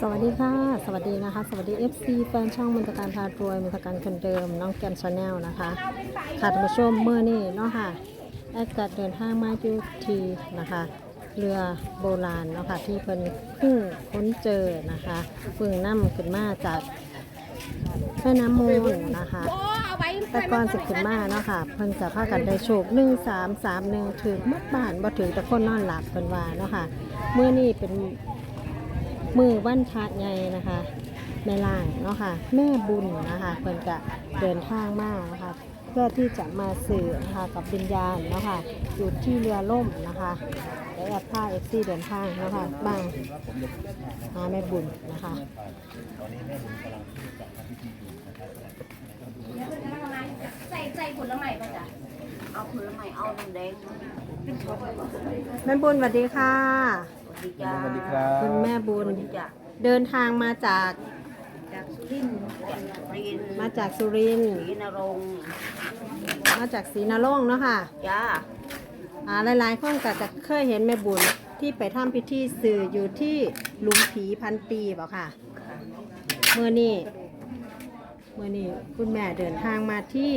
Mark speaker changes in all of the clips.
Speaker 1: สวัสดีค่ะ สวัสดีนะคะ สวัสดี FC แฟนช่องมนตการพารวยมนตการคนเดิม น้องแกนชาแนลนะคะค่ะท่านผู้ชมเมื่อนี้เนาะค่ะแอดกัดเดินทางมาอยู่ทีนะคะเรือโบราณเนาะค่ะที่เพิ่นเพิ่งค้นเจอนะคะเพิ่งนำขึ้นมาจากแม่น้ำมูลนะคะ แต่ก่อนสิขึ้นมาเนาะค่ะ เพิ่นจะพากันได้โชค1 3 3 1ถึงมัดบ้านบ่ถึงแต่คนนอนหลับเพิ่นว่าเนาะค่ะเมื่อนี้เป็นมือวันพระใหญ่นะคะแม่ล่างเนาะค่ะ แม่บุญนะคะเพิ่นก็เดินทางมานะคะเพื่อที่จะมาสื่อนะคะกับวิญญาณเนาะค่ะอยู่ที่เรือล่มนะคะเดี๋ยวแอดผ้าเอฟซีเดินทางเนาะค่ะบ้างหาแม่บุญนะคะ
Speaker 2: ใส่ใส่ผลไม้ป่ะจ๊ะ เอาผลไม้เอาน้ำแดง
Speaker 1: แม่บุญสวัสดีค่ะ
Speaker 2: สวัสดีจ้า
Speaker 3: สวัสดีครับ
Speaker 1: คุณแม่บุ
Speaker 2: ส
Speaker 1: ญ
Speaker 2: วัสดีจ้า
Speaker 1: เดินทางมาจาก
Speaker 2: จากทิ้นจากรีน
Speaker 1: มาจากสุรินทร์
Speaker 2: ศรีนรงค์
Speaker 1: มาจากศรีนรงค์เนาะค่ะ
Speaker 2: จ้า
Speaker 1: อ่าหลายๆคนก็จะเคยเห็นแม่บุญที่ไปทำพิธีสื่ออยู่ที่หลุมผีพันปีบอกค่ะเมื่อนี้เมื่อนี้คุณแม่เดินทางมาที่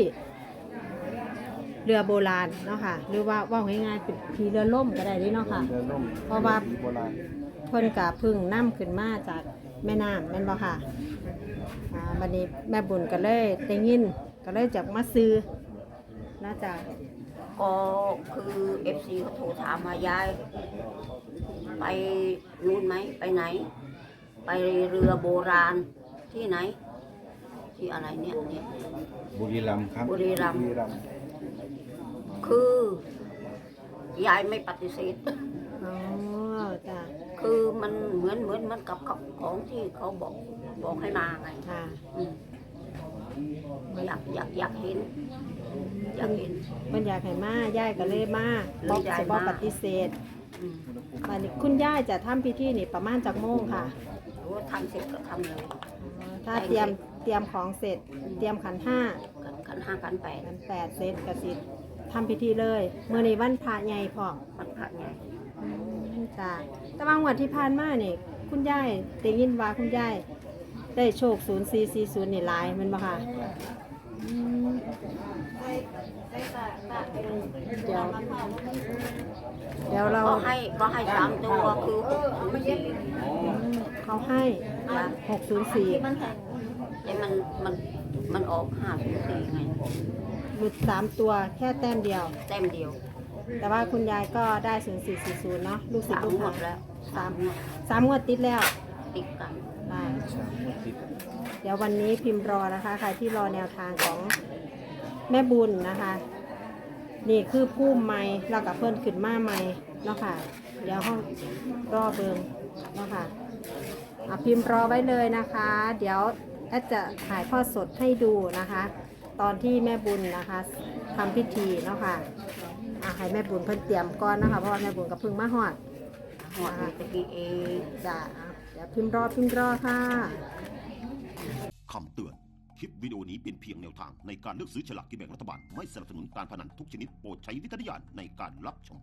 Speaker 1: เรือโบราณเนาะค่ะ หรือว่าว่าง่ายๆเป็นผีเรือล่มก็ได้เด้เนาะค่ะ
Speaker 3: เรือล่ม
Speaker 1: เพราะว่า
Speaker 3: โบราณ
Speaker 1: เพิ่นกะพึ่งน้ำขึ้นมาจากแม่น้ำแม่นบ่ค่ะอ่าบัดนี้แม่บุญก็เลยได้ยินก็เลยจากมาซื้อน่าจะ
Speaker 2: ก็คือเอฟซีเขาโทรถามมายาย ไปนู่นไหมไปไหน ไปเรือโบราณที่ไหน ที่อะไรเนี่ยเนี่ย
Speaker 3: บุรีรัมย์ครับ
Speaker 2: บุรีรัมย์
Speaker 3: บุรีรัมย์
Speaker 2: คือ ยายไม่ปฏิเสธ
Speaker 1: อ๋อจ้ะ
Speaker 2: คือมันเหมือนเหมือนเหมันกับกับของที่เขาบอกบอกให้มาไง
Speaker 1: ค่ะ
Speaker 2: อืมอยากอยากอยากเห็น อยากเห็น
Speaker 1: เพิ่นอยากให้มาย่ายก็เลยมา
Speaker 2: เลย
Speaker 1: บอก
Speaker 2: ย้าย
Speaker 1: สิบ่
Speaker 2: มา
Speaker 1: ปฏิเสธ
Speaker 2: อืม
Speaker 1: บัดนี้คุณย่ายจะทำพิธีนี่ประมาณจักโมงค่ะ
Speaker 2: โอ้ทำเสร็จก็ทำเลย
Speaker 1: อ๋อถ้าเตรียมเตรียมของเสร็จ เตรียมขันห้า
Speaker 2: กันกันห้ากันแปด
Speaker 1: ขันแปดเสร็จก็สิ ทำพิธีเลยเมื่อนี้วันพระใหญ่พร้อม
Speaker 2: มันพระไง
Speaker 1: อืมจ้ะแต่บางวันที่ผ่านมานี่คุณยายได้ยินว่าคุณยายได้โชค 0440นี่หลายแมันบ่ค่ะอืมเดี๋ยวเดี๋ยวเรา
Speaker 2: ก็ให้ก็ให้สามตัวคือหกศูนย์สี่
Speaker 1: อืมเขาให้
Speaker 2: จ้ะ
Speaker 1: 604
Speaker 2: แต่มันมันมันออกห้าศูนย์สี่ไง
Speaker 1: หลุด3ตัวแค่แต้มเดียว
Speaker 2: แต้มเดียว
Speaker 1: แต่ว่าคุณยายก็ได้0440เนาะลูกศิษ
Speaker 2: สา
Speaker 1: ย์
Speaker 2: ม
Speaker 1: ลูก
Speaker 2: หม
Speaker 1: หา
Speaker 2: ดแล้ว
Speaker 1: สาม
Speaker 2: หมด
Speaker 1: สามงวดติดแล้ว
Speaker 2: ติดกัน
Speaker 1: ได้
Speaker 3: สามงวดติด
Speaker 1: เดี๋ยววันนี้พิมพ์รอนะคะใครที่รอแนวทางของแม่บุญนะคะ นี่คือผู้ใหม่เรากับเพื่อนขึ้นมาใหม่เนาะค่ะ เดี๋ยวห้องรอเบิงเนาะค่ะอะพิมพ์รอไว้เลยนะคะ เดี๋ยวแอดจะถ่ายทอดสดให้ดูนะคะ ตอนที่แม่บุญนะคะทำพิธีเนาะค่ะอะให้แม่บุญเพิ่นเตรียมก่อนนะคะเพราะว่าแม่บุญกับเพึ่งมาหอด
Speaker 2: หอดนี่ตะกี้เอง
Speaker 1: จ้ะอะเดี๋ยวพิมพ์รอพิมพ์รอค่ะ
Speaker 4: คำเตือน คลิปวิดีโอนี้เป็นเพียงแนวทางในการเลือกซื้อฉลากกินแบ่งรัฐบาล ไม่สนับสนุนการพนันทุกชนิดโปรดใช้วิจารณญาณในการรับชม